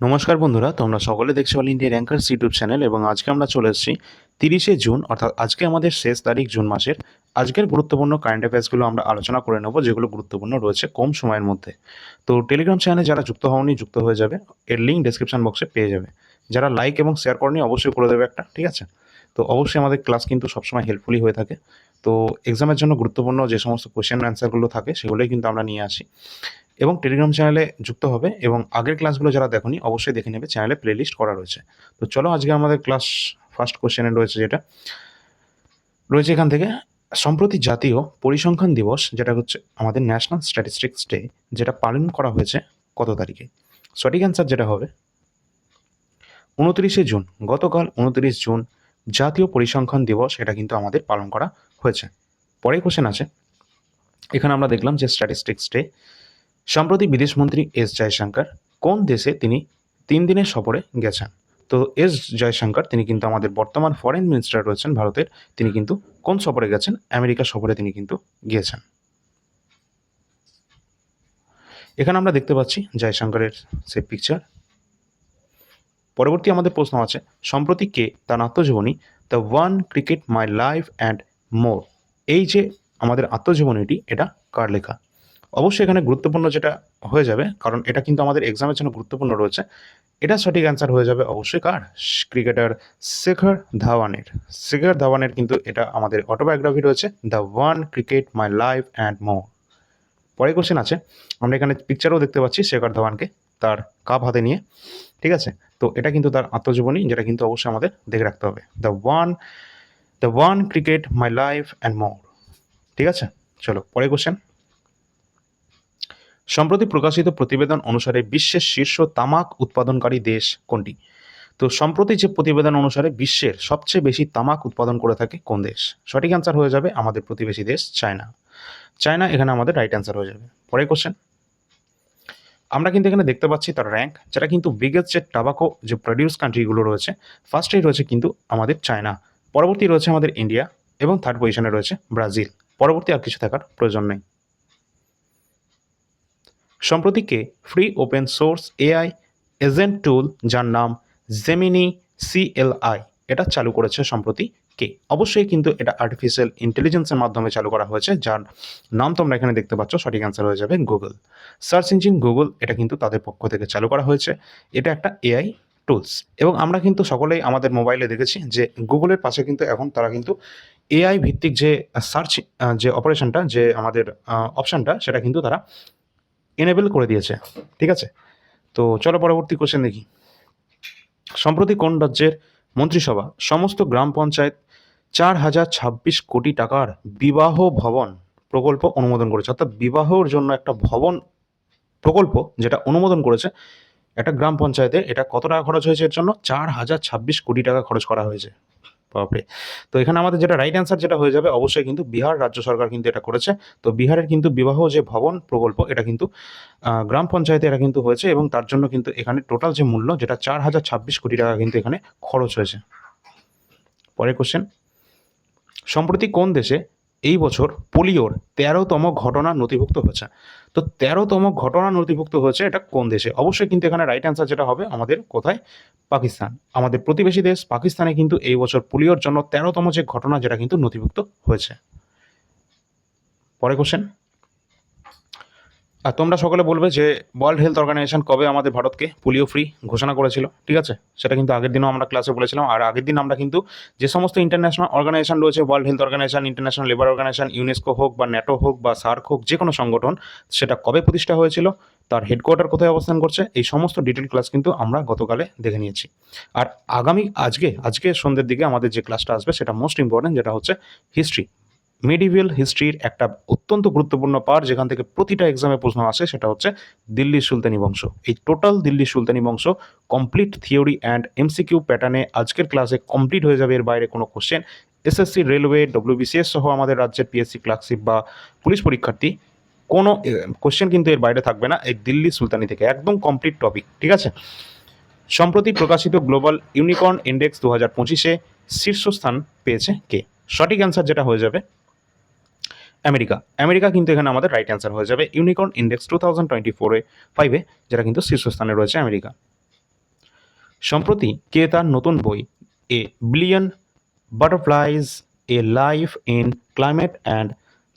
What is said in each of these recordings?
নমস্কার বন্ধুরা, তোমরা সকলে দেখছ all India rankers YouTube channel এবং আজকে আমরা চলে এসেছি তিরিশে জুন, অর্থাৎ আজকে আমাদের শেষ তারিখ জুন মাসের। আজকের গুরুত্বপূর্ণ কারেন্ট অ্যাফেয়ার্সগুলো আমরা আলোচনা করে নেব, যেগুলো গুরুত্বপূর্ণ রয়েছে কম সময়ের মধ্যে। তো টেলিগ্রাম চ্যানেলে যারা যুক্ত হওনি, যুক্ত হয়ে যাবে, এর লিঙ্ক ডেসক্রিপশন বক্সে পেয়ে যাবে। যারা লাইক এবং শেয়ার করেনি, অবশ্যই করে দেবে একটা, ঠিক আছে? তো অবশ্যই আমাদের ক্লাস কিন্তু সবসময় হেল্পফুলি হয়ে থাকে। তো এক্সামের জন্য গুরুত্বপূর্ণ যে সমস্ত কোয়েশ্চেন অ্যান্সারগুলো থাকে, সেগুলোই কিন্তু আমরা নিয়ে আসি। এবং টেলিগ্রাম চ্যানেলে যুক্ত হবে এবং আগের ক্লাসগুলো যারা দেখোনি, অবশ্যই দেখে নেবে। চ্যানেলে প্লেলিস্ট করা রয়েছে। তো চলো আজকে আমাদের ক্লাস ফার্স্ট কোশ্চেনে রয়েছে যেটা। রয়েছে এখান থেকে, সম্প্রতি জাতীয় পরিসংখ্যান দিবস, যেটা হচ্ছে আমাদের ন্যাশনাল স্ট্যাটিস্টিক্স ডে যেটা পালন করা হয়েছে কত তারিখে? সঠিক অ্যান্সার যেটা হবে, উনত্রিশে জুন, গতকাল উনত্রিশ জুন, জাতীয় পরিসংখ্যান দিবস, এটা কিন্তু আমাদের পালন করা হয়েছে। পরে কোশ্চেন আছে। এখানে আমরা দেখলাম যে স্ট্যাটিস্টিক্স ডে সম্প্রতি বিদেশমন্ত্রী এস জয়শঙ্কর কোন দেশে তিনি তিন দিনের সফরে গেছেন? তো এস জয়শঙ্কর, তিনি কিন্তু আমাদের বর্তমান ফরেন মিনিস্টার রয়েছেন ভারতের, তিনি কিন্তু কোন সফরে গেছেন? আমেরিকা সফরে তিনি কিন্তু গিয়েছেন। এখানে আমরা দেখতে পাচ্ছি জয়শঙ্করের সে পিকচার পরবর্তী আমাদের প্রশ্ন আছে, সম্প্রতি কে তার আত্মজীবনী the one cricket my life and more এই যে আমাদের আত্মজীবনীটি, এটা কার লেখা? অবশ্যই এখানে গুরুত্বপূর্ণ যেটা হয়ে যাবে, কারণ এটা কিন্তু আমাদের এক্সামের জন্য গুরুত্বপূর্ণ রয়েছে। এটা সঠিক অ্যান্সার হয়ে যাবে অবশ্যই কার? ক্রিকেটার শেখর ধাওয়ানের। শেখর ধাওয়ানের কিন্তু এটা আমাদের অটোবায়োগ্রাফি রয়েছে the one cricket my life and more পরে কোশ্চেন আছে, আমরা এখানে পিকচারও দেখতে পাচ্ছি শেখর ধাওয়ানকে তার কাপ হাতে নিয়ে, ঠিক আছে? তো এটা কিন্তু তার আত্মজীবনী, যেটা কিন্তু অবশ্যই আমাদের দেখে রাখতে হবে। The one the one cricket my life and more ঠিক আছে? চলো পরে কোশ্চেন সম্প্রতি প্রকাশিত প্রতিবেদন অনুসারে বিশ্বের শীর্ষ তামাক উৎপাদনকারী দেশ কোনটি? তো সম্প্রতি যে প্রতিবেদন অনুসারে বিশ্বের সবচেয়ে বেশি তামাক উৎপাদন করে থাকে কোন দেশ? সঠিক অ্যান্সার হয়ে যাবে আমাদের প্রতিবেশী দেশ চায়না। চায়না এখানে আমাদের রাইট অ্যান্সার হয়ে যাবে। পরে কোশ্চেন আমরা কিন্তু এখানে দেখতে পাচ্ছি তার র্যাঙ্ক যেটা কিন্তু বিগেস্ট যে টাবাকো যে প্রডিউস কান্ট্রিগুলো রয়েছে ফার্স্টেই রয়েছে কিন্তু আমাদের চায়না। পরবর্তী রয়েছে আমাদের ইন্ডিয়া এবং থার্ড পজিশনে রয়েছে ব্রাজিল পরবর্তী আর কিছু থাকার প্রয়োজন নেই। সম্প্রতি কে free open source AI agent tool যার নাম জেমিনি সিএলআই এটা চালু করেছে সম্প্রতি কে? অবশ্যই কিন্তু এটা আর্টিফিশিয়াল ইন্টেলিজেন্সের মাধ্যমে চালু করা হয়েছে, যার নাম তোমরা এখানে দেখতে পাচ্ছ, সঠিক অ্যান্সার হয়ে যাবে গুগল সার্চ ইঞ্জিন গুগল এটা কিন্তু তাদের পক্ষ থেকে চালু করা হয়েছে। এটা একটা এআই টুলস এবং আমরা কিন্তু সকলেই আমাদের মোবাইলে দেখেছি যে গুগলের পাশে কিন্তু এখন তারা কিন্তু এআই ভিত্তিক যে সার্চ যে অপারেশনটা যে আমাদের অপশানটা সেটা কিন্তু তারা এনেবেল করে দিয়েছে, ঠিক আছে? তো চলো পরবর্তী কোশ্চেন দেখি। সম্প্রতি কোন রাজ্যের মন্ত্রিসভা সমস্ত গ্রাম পঞ্চায়েত চার হাজার ছাব্বিশ কোটি টাকার বিবাহ ভবন প্রকল্প অনুমোদন করেছে। অর্থাৎ বিবাহর জন্য একটা ভবন প্রকল্প যেটা অনুমোদন করেছে, একটা গ্রাম পঞ্চায়েতে এটা কত টাকা খরচ হয়েছে এর জন্য? চার হাজার ছাব্বিশ কোটি টাকা খরচ করা হয়েছে। বাপরে তো এখানে আমাদের যেটা রাইট অ্যান্সার যেটা হয়ে যাবে, অবশ্যই কিন্তু বিহার রাজ্য সরকার কিন্তু এটা করেছে। তো বিহারের কিন্তু বিবাহ যে ভবন প্রকল্প, এটা কিন্তু গ্রাম পঞ্চায়েতে এটা কিন্তু হয়েছে এবং তার জন্য কিন্তু এখানে টোটাল যে মূল্য, যেটা চার হাজার ছাব্বিশ কোটি টাকা কিন্তু এখানে খরচ হয়েছে। পরের কোশ্চেন সম্প্রতি কোন দেশে এই বছর পোলিওর তেরোতম ঘটনা নথিভুক্ত হয়েছে। তো তেরোতম ঘটনা নথিভুক্ত হয়েছে এটা কোন দেশে? অবশ্যই কিন্তু এখানে রাইট অ্যান্সার যেটা হবে আমাদের কোথায়? পাকিস্তান। আমাদের প্রতিবেশী দেশ পাকিস্তানে কিন্তু এই বছর পোলিওর জন্য তেরোতম যে ঘটনা যেটা কিন্তু নথিভুক্ত হয়েছে। পরে কোশ্চেন আর তোমরা সকলে বলবে যে ওয়ার্ল্ড হেলথ অর্গানাইজেশন কবে আমাদের ভারতকে পোলিও ফ্রি ঘোষণা করেছিল, ঠিক আছে? সেটা কিন্তু আগের দিনও আমরা ক্লাসে বলেছিলাম। আর আগের দিন আমরা কিন্তু যে সমস্ত ইন্টারন্যাশনাল অর্গানাইজেশন রয়েছে world health organisation international labour organisation UNESCO হোক বা ন্যাটো হোক বা সার্ক হোক, যে কোনো সংগঠন, সেটা কবে প্রতিষ্ঠা হয়েছিল, তার হেডকোয়ার্টার কোথায় অবস্থান করছে, এই সমস্ত ডিটেল ক্লাস কিন্তু আমরা গতকালে দেখে নিয়েছি। আর আগামী আজকে আজকে সন্ধ্যের দিকে আমাদের যে ক্লাসটা আসবে, সেটা মোস্ট ইম্পর্টেন্ট যেটা হচ্ছে হিস্ট্রি মেডিভিয়াল হিস্ট্রির একটা অত্যন্ত গুরুত্বপূর্ণ পার্ট যেখান থেকে প্রতিটা এক্সামে প্রশ্ন আসে, সেটা হচ্ছে দিল্লির সুলতানি বংশ। এই টোটাল দিল্লির সুলতানি বংশ কমপ্লিট থিওরি অ্যান্ড এমসিকিউ প্যাটার্নে আজকের ক্লাসে কমপ্লিট হয়ে যাবে। এর বাইরে কোনো কোশ্চেন এসএসসি রেলওয়ে ডব্লিউবিসিএস সহ আমাদের রাজ্যের পিএসসি ক্লার্কশিপ বা পুলিশ পরীক্ষার্থী, কোনো কোশ্চেন কিন্তু এর বাইরে থাকবে না। এই দিল্লি সুলতানি থেকে একদম কমপ্লিট টপিক ঠিক আছে? সম্প্রতি প্রকাশিত গ্লোবাল ইউনিকর্ন ইন্ডেক্স দু হাজার পঁচিশে শীর্ষস্থান পেয়েছে কে? সঠিক অ্যান্সার যেটা হয়ে যাবে আমেরিকা। আমেরিকা কিন্তু এখানে আমাদের রাইট অ্যান্সার হয়ে যাবে unicorn index two thousand twenty ফোরে ফাইভে যেটা কিন্তু শীর্ষস্থানে রয়েছে আমেরিকা। সম্প্রতি কে তার নতুন বই? A billion butterflies a life in climate and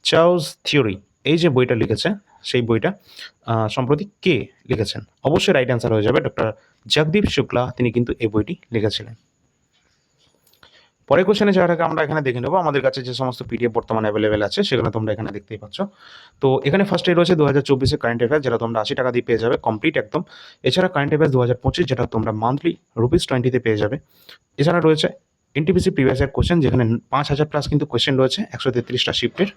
chaos theory এই যে বইটা লিখেছে, সেই বইটা সম্প্রতি কে লিখেছেন? অবশ্যই রাইট অ্যান্সার হয়ে যাবে ডক্টর জগদীপ শুক্লা, তিনি কিন্তু এই বইটি লিখেছিলেন। পরের কোশ্চেনে যাওয়ার আগে আমরা এখানে দেখে নেব, আমাদের কাছে যে সমস্ত পিডিএফ বর্তমানে অ্যাভেলেবেল আছে, সেগুলো তোমরা এখানে দেখতেই পাচ্ছ। তো এখানে ফার্স্টে রয়েছে দু হাজার চব্বিশে কারেন্ট অ্যাফেয়ার যেটা তোমরা আশি টাকা দিয়ে পেয়ে যাবে কমপ্লিট একদম। এছাড়া কারেন্ট অ্যাফেয়ার দু হাজার পঁচিশ, যেটা তোমরা মান্থলি রুপিস টোয়েন্টিতে পেয়ে যাবে। এছাড়া রয়েছে এনটিপিসি প্রিভিয়াস ইয়ার কোশ্চেন যেখানে পাঁচ হাজার প্লাস কিন্তু কোশ্চেন রয়েছে, একশো তেত্রিশটা শিফটের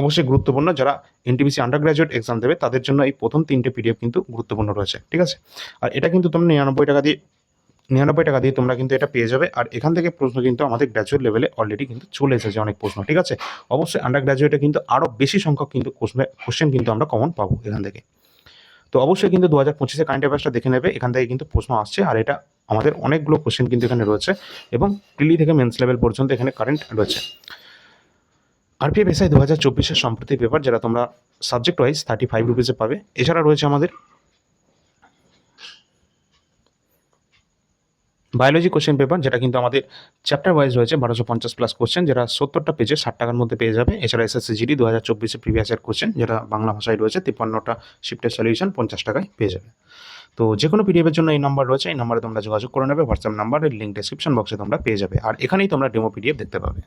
অবশ্যই গুরুত্বপূর্ণ, যারা এনটিপিসি আন্ডার গ্রাজুয়েট এক্সাম দেবে, তাদের জন্য এই প্রথম তিনটে পিডিএফ কিন্তু গুরুত্বপূর্ণ রয়েছে, ঠিক আছে? আর এটা কিন্তু তোমরা নিরানব্বই টাকা দিয়ে নিরানব্বই টাকা দিয়ে তোমরা কিন্তু এটা পেয়ে যাবে। আর এখান থেকে প্রশ্ন কিন্তু আমাদের গ্র্যাজুয়েট লেভেলে অলরেডি কিন্তু চলে এসেছে অনেক প্রশ্ন, ঠিক আছে? অবশ্যই আন্ডার গ্র্যাজুয়েটে কিন্তু আরও বেশি সংখ্যক কিন্তু কোশ্চেন কিন্তু আমরা কমন পাবো এখান থেকে। তো অবশ্যই কিন্তু দু হাজার পঁচিশে কারেন্ট অ্যাফেয়ার্সটা দেখে নেবে, এখান থেকে কিন্তু প্রশ্ন আসছে। আর এটা আমাদের অনেকগুলো কোশ্চেন কিন্তু এখানে রয়েছে এবং প্রিলি থেকে মেন্স লেভেল পর্যন্ত এখানে কারেন্ট রয়েছে। আরপিএফ এসআই দু হাজার চব্বিশের সম্প্রতি পেপার যেটা তোমরা সাবজেক্ট ওয়াইজ থার্টি ফাইভ রুপিসে পাবে। এছাড়া রয়েছে আমাদের বায়োলজি কোশ্চেন পেপার যেটা কিন্তু আমাদের চ্যাপ্টার ওয়াইজ রয়েছে, বারোশো পঞ্চাশ প্লাস কোশ্চেন যেটা সত্তরটা পেজে ষাট টাকার মধ্যে পেয়ে যাবে। এছাড়া এসএসসি জিডি দু হাজার চব্বিশে প্রিভিয়াস ইয়ার কোশ্চেন যেটা বাংলা ভাষায় রয়েছে, তিপ্পান্নটা শিফটের সলিউশন পঞ্চাশ টাকায় পেয়ে যাবে। তো যে কোনো পিডিএফের জন্য এই নাম্বার রয়েছে, এই নাম্বারে তোমরা যোগাযোগ করে নেবে হোয়াটসঅ্যাপ নাম্বারের লিঙ্ক ডিসক্রিপশন বক্সে তোমরা পেয়ে যাবে। আর এখানেই তোমরা ডেমো পিডিএফ দেখতে পাবে।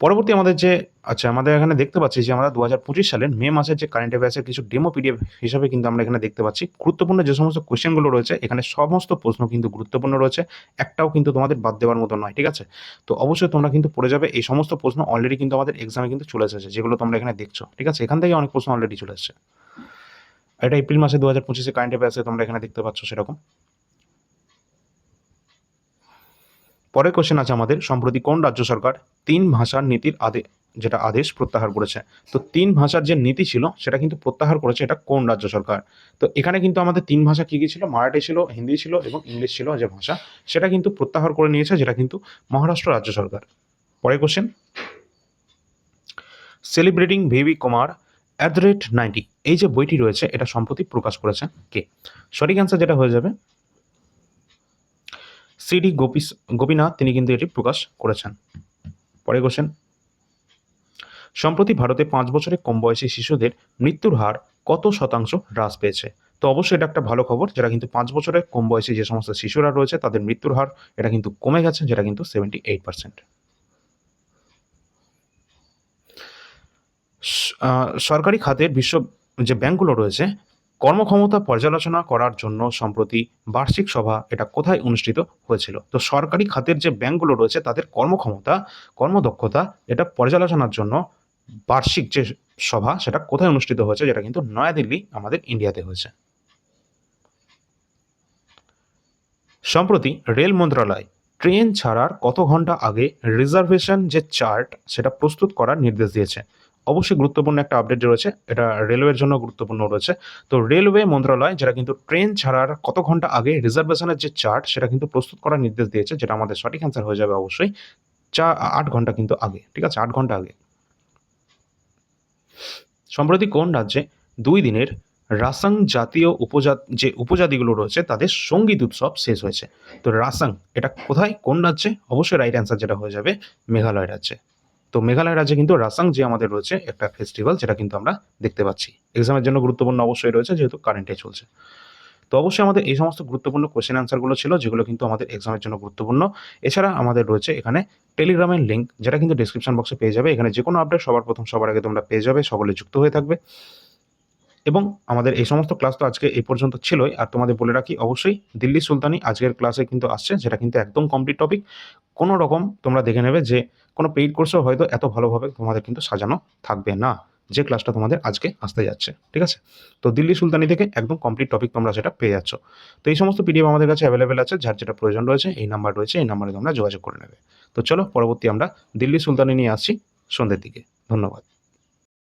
পরবর্তী আমাদের যে আচ্ছা আমাদের এখানে দেখতে পাচ্ছি যে আমরা দু হাজার পঁচিশ সালের মে মাসের যে কারেন্ট অ্যাফেয়ার্সের কিছু ডেমো পিডিএফ হিসাবে কিন্তু আমরা এখানে দেখতে পাচ্ছি। গুরুত্বপূর্ণ যে সমস্ত কোশ্চেনগুলো রয়েছে, এখানে সমস্ত প্রশ্ন কিন্তু গুরুত্বপূর্ণ রয়েছে। একটাও কিন্তু তোমাদের বাদ দেওয়ার মতো নয়, ঠিক আছে? তো অবশ্যই তোমরা কিন্তু পড়ে যাবে, এই সমস্ত প্রশ্ন অলরেডি কিন্তু আমাদের এক্সামে কিন্তু চলে এসেছে, যেগুলো তোমরা এখানে দেখছ, ঠিক আছে? এখান থেকে অনেক প্রশ্ন অলরেডি চলে এসেছে। এটা এপ্রিল মাসে দু হাজার পঁচিশে কারেন্ট অ্যাফেয়ার্সে তোমরা এখানে দেখতে পাচ্ছ সেরকম। পরের কোশ্চেন আছে আমাদের, সম্প্রতি কোন রাজ্য সরকার তিন ভাষার নীতির আদে, যেটা আদেশ প্রত্যাহার করেছে? তো তিন ভাষার যে নীতি ছিল, সেটা কিন্তু প্রত্যাহার করেছে এটা কোন রাজ্য সরকার? তো এখানে কিন্তু আমাদের তিন ভাষা কী কী ছিল? মারাঠি ছিল, হিন্দি ছিল এবং ইংলিশ ছিল যে ভাষা, সেটা কিন্তু প্রত্যাহার করে নিয়েছে যেটা কিন্তু মহারাষ্ট্র রাজ্য সরকার। পরের question celebrating V V Kumar at the rate ninety এই যে বইটি রয়েছে, এটা সম্প্রতি প্রকাশ করেছে কে? সঠিক অ্যান্সার যেটা হয়ে যাবে সিডি গোপী গোপীনাথ, তিনি কিন্তু এটি প্রকাশ করেছেন। পরে কোশ্চেন সম্প্রতি ভারতে পাঁচ বছরের কম বয়সী শিশুদের মৃত্যুর হার কত শতাংশ হ্রাস পেয়েছে? তো অবশ্যই এটা একটা ভালো খবর যেটা কিন্তু পাঁচ বছরের কম বয়সী যে সমস্ত শিশুরা রয়েছে, তাদের মৃত্যুর হার এটা কিন্তু কমে গেছে, যেটা কিন্তু সেভেন্টি এইট পার্সেন্ট সরকারি খাতের বিশ্ব যে ব্যাংকগুলো রয়েছে কর্মক্ষমতা পর্যালোচনা করার জন্য সম্প্রতি বার্ষিক সভা এটা কোথায় অনুষ্ঠিত হয়েছিল? তো সরকারি খাতের যে ব্যাংকগুলো রয়েছে তাদের কর্মক্ষমতা, কর্মদক্ষতা এটা পর্যালোচনার জন্য বার্ষিক যে সভা সেটা কোথায় অনুষ্ঠিত হয়েছে যেটা কিন্তু নয়াদিল্লি আমাদের ইন্ডিয়াতে হয়েছে। সম্প্রতি রেল মন্ত্রণালয় ট্রেন ছাড়ার কত ঘণ্টা আগে রিজার্ভেশন যে চার্ট সেটা প্রস্তুত করার নির্দেশ দিয়েছে। অবশ্যই গুরুত্বপূর্ণ একটা আপডেট রয়েছে। এটা রেলওয়ের জন্য গুরুত্বপূর্ণ রয়েছে। তো রেলওয়ে মন্ত্রণালয়, যেটা কিন্তু ট্রেন ছাড়ার কত ঘণ্টা আগে রিজার্ভেশনের যে চার্ট সেটা কিন্তু প্রস্তুত করার নির্দেশ দিয়েছে, যেটা আমাদের সঠিক অ্যান্সার হয়ে যাবে অবশ্যই চা, আট ঘণ্টা কিন্তু আগে, ঠিক আছে? আট ঘণ্টা আগে। সম্প্রতি কোন রাজ্যে দুই দিনের রাসাং জাতীয় উপজাত, যে উপজাতিগুলো রয়েছে, তাদের সংগীত উৎসব শেষ হয়েছে? তো রাসাং, এটা কোথায়? কোন রাজ্যে? অবশ্যই রাইট অ্যান্সার যেটা হয়ে যাবে, মেঘালয় রাজ্যে। তো মেঘালয় রাজ্যে কিন্তু রাসাং যে আমাদের রয়েছে একটা ফেস্টিভ্যাল যেটা কিন্তু আমরা দেখতে পাচ্ছি। এক্সামের জন্য গুরুত্বপূর্ণ অবশ্যই রয়েছে, যেহেতু কারেন্টে চলছে। তো অবশ্যই আমাদের এই সমস্ত গুরুত্বপূর্ণ কোয়েশ্চেন অ্যান্সারগুলো ছিল, যেগুলো কিন্তু আমাদের এক্সামের জন্য গুরুত্বপূর্ণ। এছাড়া আমাদের রয়েছে এখানে টেলিগ্রামের লিঙ্ক যেটা কিন্তু ডিসক্রিপশন বক্সে পেয়ে যাবে। এখানে যে কোনো আপডেট সবার প্রথম সবার আগে তোমরা পেয়ে যাবে, সকলে যুক্ত হয়ে থাকবে। এবং আমাদের এই সমস্ত ক্লাস তো আজকে এই পর্যন্ত ছিলই। আর তোমাদের বলে রাখি, অবশ্যই দিল্লি সুলতানি আজকের ক্লাসে কিন্তু আসছে, যেটা কিন্তু একদম কমপ্লিট টপিক কোনো রকম তোমরা দেখে নেবে যে, কোনো পেইড কোর্সও হয়তো এত ভালোভাবে তোমাদের কিন্তু সাজানো থাকবে না, যে ক্লাসটা তোমাদের আজকে আসতে যাচ্ছে, ঠিক আছে? তো দিল্লি সুলতানি থেকে একদম কমপ্লিট টপিক তোমরা সেটা পেয়ে যাচ্ছ। তো এই সমস্ত পিডিএফ আমাদের কাছে অ্যাভেলেবেল আছে, যার যেটা প্রয়োজন রয়েছে, এই নাম্বার রয়েছে, এই নাম্বারে তোমরা যোগাযোগ করে নেবে। তো চলো, পরবর্তী আমরা দিল্লি সুলতানি নিয়ে আসছি। সন্ধ্যের দিকে, ধন্যবাদ।